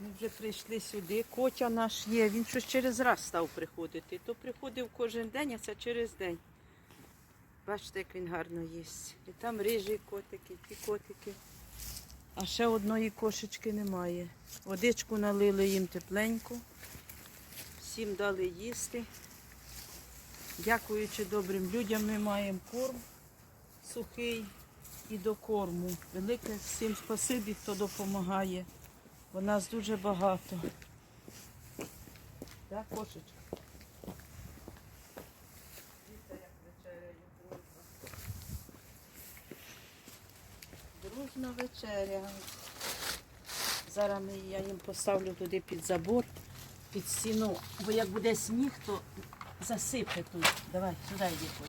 Ми вже прийшли сюди. Котя наш є. Він щось через раз став приходити. То приходив кожен день, а це через день. Бачите, як він гарно їсть. І там рижі котики, ті котики. А ще одної кошечки немає. Водичку налили їм тепленьку. Всім дали їсти. Дякуючи добрим людям, ми маємо корм сухий і до корму. Велике всім спасибі, хто допомагає. Бо нас дуже багато. Так, кошечка? Дружна вечеря. Зараз я їм поставлю туди під забор, під стіну. Бо як буде сніг, то засипе тут. Давай, сюди йди.